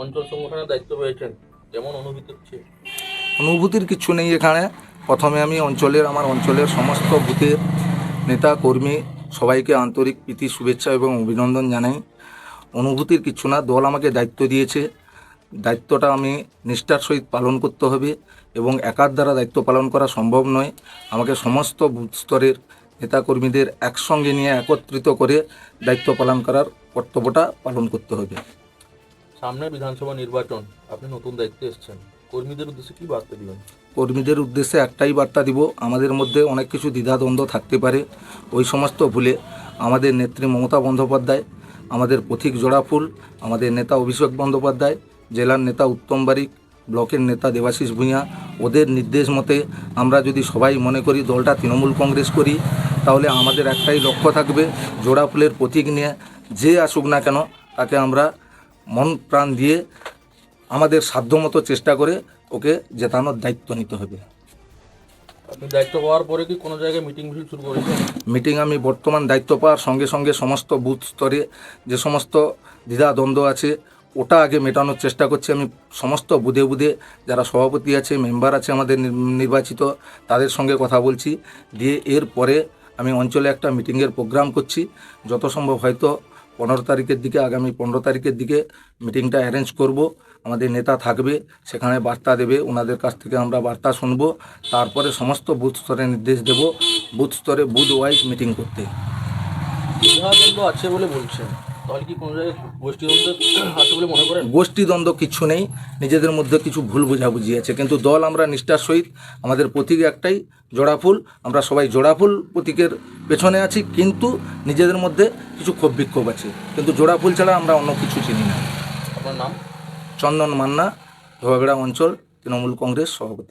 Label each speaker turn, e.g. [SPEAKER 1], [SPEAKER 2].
[SPEAKER 1] অঞ্চল সংগঠনের দায়িত্ব পেয়েছেন কেমন অনুভূতি হচ্ছে?
[SPEAKER 2] অনুভূতির কিছু নেই এখানে। প্রথমে আমি অঞ্চলের, আমার অঞ্চলের সমস্ত বুথের নেতা, কর্মী, সবাইকে আন্তরিক প্রীতি, শুভেচ্ছা এবং অভিনন্দন জানাই। অনুভূতির কিছু না, দল আমাকে দায়িত্ব দিয়েছে। দায়িত্বটা আমি নিষ্ঠার সহিত পালন করতে হবে এবং একার দ্বারা দায়িত্ব পালন করা সম্ভব নয়। আমাকে সমস্ত বুথ স্তরের নেতাকর্মীদের একসঙ্গে নিয়ে একত্রিত করে দায়িত্ব পালন করার কর্তব্যটা পালন করতে হবে।
[SPEAKER 1] সামনে বিধানসভা নির্বাচন আপনি নতুন দায়িত্বে এসেছেন। কর্মীদের উদ্দেশ্যে কি বার্তা দিবেন?
[SPEAKER 2] কর্মীদের উদ্দেশ্যে একটাই বার্তা দিব, আমাদের মধ্যে অনেক কিছু দ্বিধাদ্বন্দ্ব থাকতে পারে। ওই সমস্ত ভুলে আমাদের নেত্রী মমতা বন্দ্যোপাধ্যায়, আমাদের পথিক জোড়াফুল, আমাদের নেতা অভিষেক বন্দ্যোপাধ্যায়, জেলার নেতা উত্তম বারিক, ব্লকের নেতা দেবাশিস ভূঁইয়া, ওদের নির্দেশ মতে আমরা যদি সবাই মনে করি দলটা তৃণমূল কংগ্রেস করি, তাহলে আমাদের একটাই লক্ষ্য থাকবে জোড়া ফুলের প্রতীক নিয়ে যে আসুক না কেন, তাকে আমরা মন প্রাণ দিয়ে আমাদের সাধ্যমতো চেষ্টা করে ওকে জেতানোর দায়িত্ব নিতে হবে।
[SPEAKER 1] আপনি দায়িত্ব পাওয়ার পরে কি কোনো জায়গায় মিটিং শুরু করেছেন?
[SPEAKER 2] মিটিং আমি বর্তমান দায়িত্ব পাওয়ার সঙ্গে সঙ্গে সমস্ত বুথ স্তরে যে সমস্ত দ্বিধা দ্বন্দ্ব আছে ওটা আগে মেটানোর চেষ্টা করছি। আমি সমস্ত বুধে বুধে যারা সভাপতি আছে মেম্বার আছে আমাদের নির্বাচিত তাদের সঙ্গে কথা বলছি। দিয়ে এর পরে আমি অঞ্চলে একটা মিটিংয়ের প্রোগ্রাম করছি। যত সম্ভব হয়তো পনেরো তারিখের দিকে, আগামী পনেরো তারিখের দিকে মিটিংটা অ্যারেঞ্জ করব। আমাদের নেতা থাকবে, সেখানে বার্তা দেবে ওনাদের কাছ থেকে আমরা বার্তা শুনব। তারপরে সমস্ত বুথ স্তরে নির্দেশ দেব, বুথ স্তরে বুথ ওয়াইজ মিটিং করতে।
[SPEAKER 1] আছে বলে বলছেন। তাহলে কি কোনো জায়গায় গোষ্ঠীদ্বন্দ্ব আছে বলে মনে করেন?
[SPEAKER 2] গোষ্ঠীদ্বন্দ্ব কিছু নেই নিজেদের মধ্যে কিছু ভুল বোঝাবুঝি আছে। কিন্তু দল আমরা নিষ্ঠার সহিত আমাদের প্রতীক একটাই জোড়াফুল। আমরা সবাই জোড়াফুল প্রতীকের পেছনে আছি কিন্তু নিজেদের মধ্যে কিছু ক্ষোভ বিক্ষোভ আছে। কিন্তু জোড়াফুল ছাড়া আমরা অন্য কিছু চিনি না।
[SPEAKER 1] আপনার নাম?
[SPEAKER 2] চন্দন মান্না ধোয়াগড়া অঞ্চল তৃণমূল কংগ্রেস সভাপতি।